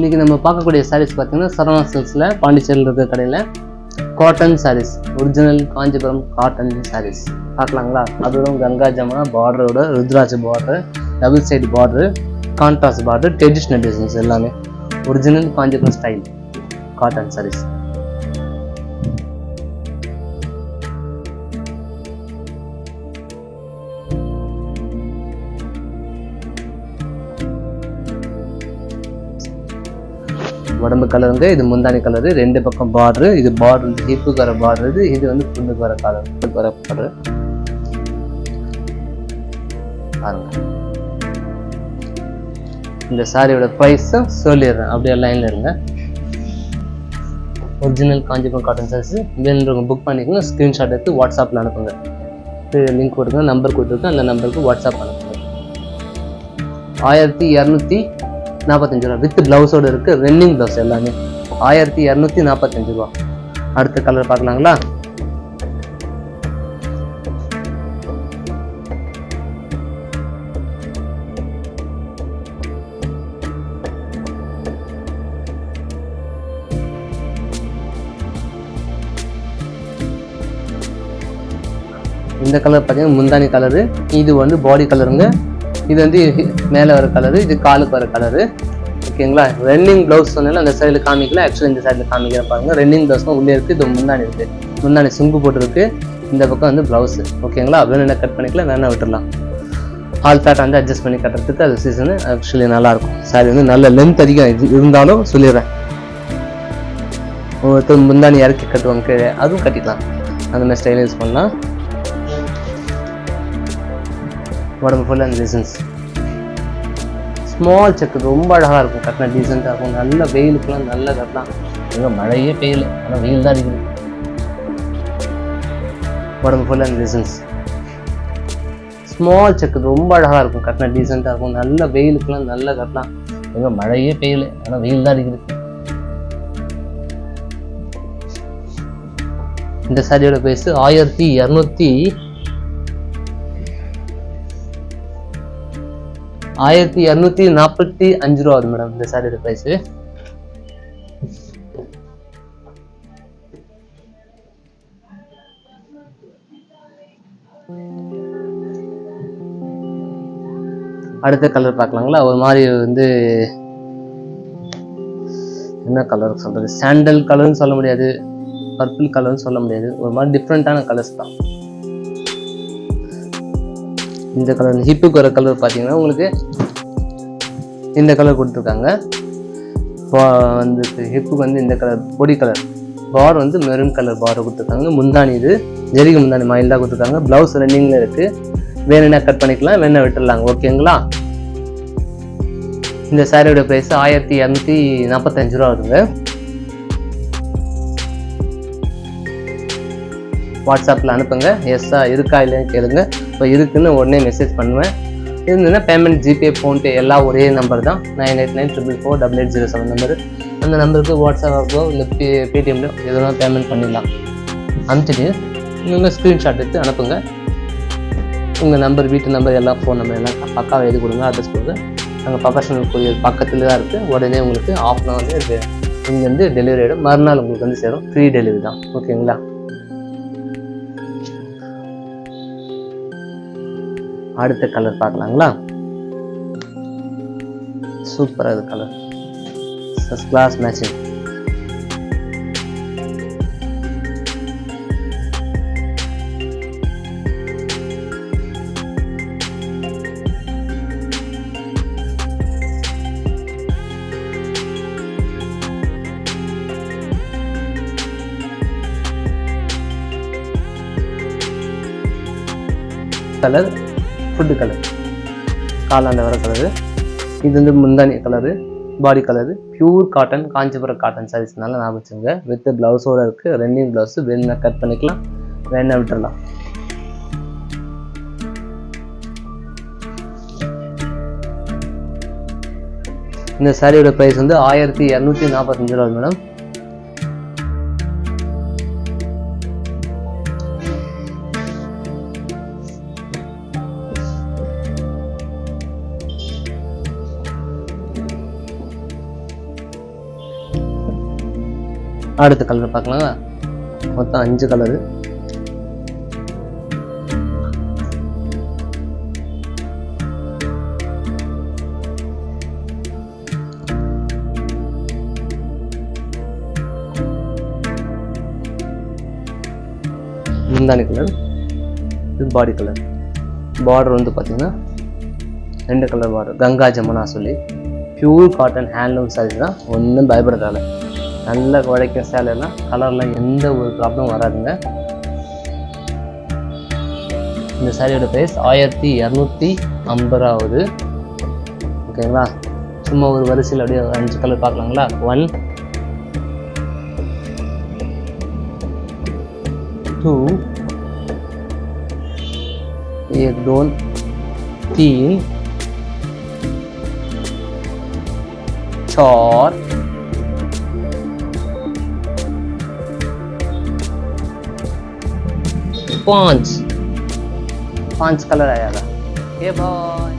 இன்றைக்கி நம்ம பார்க்கக்கூடிய சாரீஸ் பார்த்தீங்கன்னா சரவணா சில்ஸில் பாண்டிச்சேரியில் இருக்கிற கடையில் cotton saris original Kanchipuram cotton saris பார்க்கலாங்களா? அதுவும் Ganga Jamuna பார்டரோட Rudraj border double side border contrast border traditional designs எல்லாமே. Original Kanchipuram style cotton saris உடம்பு கலருங்க இது முந்தானி கலரு ரெண்டு பக்கம் பார்டரு இது பார்டர் ஹிப்புக்கு வர பார்டர் இது இது வந்து புண்ணுக்கு வர கலர் வர பார்டர் பாருங்க. இந்த சாரியோட ப்ரைஸும் சொல்லிடுறேன். அப்படியே லைனில் இருங்க. ஒரிஜினல் காஞ்சிபுரம் காட்டன் சாரீஸ் வேணுன்றவங்க புக் பண்ணிக்கோங்க. ஸ்க்ரீன்ஷாட் எடுத்து வாட்ஸ்அப்பில் அனுப்புங்க. லிங்க் கொடுத்துருக்கேன் நம்பர் கொடுத்துருக்கேன். அந்த நம்பருக்கு வாட்ஸ்அப் அனுப்புங்க. ஆயிரத்தி இரநூத்தி நாற்பத்தஞ்சு ரூபா. வித் ப்ளவுஸோடு இருக்குது ரன்னிங் ப்ளவுஸ் எல்லாமே. ஆயிரத்தி இரநூத்தி நாற்பத்தஞ்சு ரூபா. அடுத்த கலர் பார்க்கலாங்களா? இந்த கலர் பார்த்தீங்கன்னா முந்தானி கலரு இது வந்து பாடி கலருங்க இது வந்து மேலே வர கலரு இது காலுக்கு வர கலரு ஓகேங்களா ரன்னிங் ப்ளவுஸ் சொன்னால அந்த சைடில் காமிக்கல. ஆக்சுவலி இந்த சைடில் காமிக்கிற பாருங்கள் ரன்னிங் ப்ளவுஸ்லாம் உள்ளே இருக்குது இது முந்தானி இருக்குது முந்தானி சுங்கு போட்டுருக்கு. இந்த பக்கம் வந்து ப்ளவுஸு ஓகேங்களா வேணும்னா கட் பண்ணிக்கலாம் வேணா விட்டுடலாம் ஆல் ஃபேட் வந்து அட்ஜஸ்ட் பண்ணி கட்டுறதுக்கு அது சீசனு ஆக்சுவலி நல்லாயிருக்கும். சாரி வந்து நல்ல லென்த் அதிகம் இது இருந்தாலும் சொல்லிடுறேன். ஒருத்தர் முந்தானி இறக்கி கட்டுவாங்க கீழே அதுவும் கட்டிக்கலாம். அந்த மாதிரி ஸ்டைல் யூஸ் பண்ணலாம். உடம்பு ஃபுல்லாக அந்த டிசைன்ஸ் ஸ்மால் செக் ரொம்ப அழகாக இருக்கும். கட்டினா டீசெண்டாக இருக்கும். நல்ல வெயிலுக்குலாம் நல்லா கட்டலாம் எங்கே மழையே பெய்யல. ஆனால் வெயில் தான் அடிக்குது. உடம்பு ஃபுல்லாக அந்த டிசைன்ஸ் ஸ்மால் செக் ரொம்ப அழகாக இருக்கும். கட்டினா டீசெண்டாக இருக்கும். நல்ல வெயிலுக்குலாம் நல்லா கட்டலாம் எங்கே மழையே பெய்யல. ஆனால் வெயில் தான் அடிக்குது. இந்த சாரியோட ப்ரைஸ் ஆயிரத்தி இரநூத்தி ஆயிரத்தி இரநூத்தி நாற்பத்தி அஞ்சு ரூபா ஆகுது மேடம் இந்த சாரியோட ப்ரைஸு அடுத்த கலர் பார்க்கலாங்களா? ஒரு மாதிரி வந்து என்ன கலர் சொல்றது? சாண்டல் கலர்னு சொல்ல முடியாது. பர்பிள் கலர்னு சொல்ல முடியாது. ஒரு மாதிரி டிஃப்ரெண்ட்டான கலர்ஸ் தான். இந்த கலர் ஹிப்புக்கு வர கலர் பார்த்தீங்கன்னா உங்களுக்கு இந்த கலர் கொடுத்துருக்காங்க. வந்து ஹிப்புக்கு வந்து இந்த கலர் பொடி கலர் பார் வந்து மெரூன் கலர் பார் கொடுத்துருக்காங்க. முந்தானி இது ஜெரிக முந்தானி மயில் தான் கொடுத்துருக்காங்க. ப்ளவுஸ் ரன்னிங்கில் இருக்குது வேணும்னா கட் பண்ணிக்கலாம் வேணா விட்டுடலாங்க ஓகேங்களா இந்த சாரியோட ப்ரைஸ் ஆயிரத்தி இரநூத்தி நாற்பத்தஞ்சு ரூபா வருங்க வாட்ஸ்அப்பில் அனுப்புங்க. எஸ்ஸா இருக்கா இல்லைன்னு கேளுங்க. இப்போ இருக்குன்னு உடனே மெசேஜ் பண்ணுவேன். இருந்ததுன்னா பேமெண்ட் ஜிபே ஃபோன்பே எல்லாம் ஒரே நம்பர் தான். Nine eight nine triple four double eight zero seven number அந்த நம்பருக்கு வாட்ஸ்அப்போ இல்லை பே பேடிஎம்லையோ எதுனா பேமெண்ட் பண்ணிடலாம். அனுப்பிச்சிட்டு நீங்கள் ஸ்க்ரீன்ஷாட் எடுத்து அனுப்புங்க. உங்கள் நம்பர் வீட்டு நம்பர் எல்லாம் ஃபோன் நம்பர் எல்லாம் பக்காவாக எழுதி கொடுங்க அட்ரஸ் கொடுங்க. நாங்கள் ப்ரொஃபஷனல் கொரியர் பக்கத்தில் தான் இருக்குது உடனே உங்களுக்கு ஆஃப் அன் வந்து இங்கேருந்து டெலிவரி ஆகிடும் மறுநாள் உங்களுக்கு வந்து சேரும். ஃப்ரீ டெலிவரி தான். ஓகேங்களா அடுத்த கலர் பார்க்கலாங்களா? சூப்பராக இது colour first class matching colour foot colour காலாண்ட வர கலரு இது வந்து முந்தானி colour body colour pure cotton Kanchipuram cotton சாரீஸ்னால ஞாபகம் வச்சுங்க வித் ப்ளவுஸோட இருக்குது ரன்னிங் ப்ளவுஸ் வேணும்னா கட் பண்ணிக்கலாம். வேணா விட்டுறலாம். இந்த சாரியோட ப்ரைஸ் வந்து ஆயிரத்தி இரநூத்தி நாற்பத்தஞ்சு ரூபா மேடம் அடுத்த கலர் பார்க்கலாங்களா மொத்தம் அஞ்சு கலரு முந்தானி கலர் இது பாடி கலர் பார்டர் வந்து பார்த்தீங்கன்னா ரெண்டு கலர் பார்டர் கங்கா ஜமுனா சொல்லி பியூர் காட்டன் ஹேண்ட்லூம் சாரீஸ் தான். ஒன்றும் பயப்பட தேவை நல்ல உழைக்கும் சேலைலாம் கலரில் எந்த ஒரு ப்ராப்ளம் வராதுங்க இந்த சாரியோட ப்ரைஸ் ஆயிரத்தி இரநூத்தி ஐம்பது ரூபா ஆகுது ஓகேங்களா சும்மா ஒரு வரிசையில் அப்படியே ஒரு அஞ்சு கலர் பார்க்கலாங்களா ஒன் टू एक दोन तीन चार पांच पांच कलर आया था ये बाय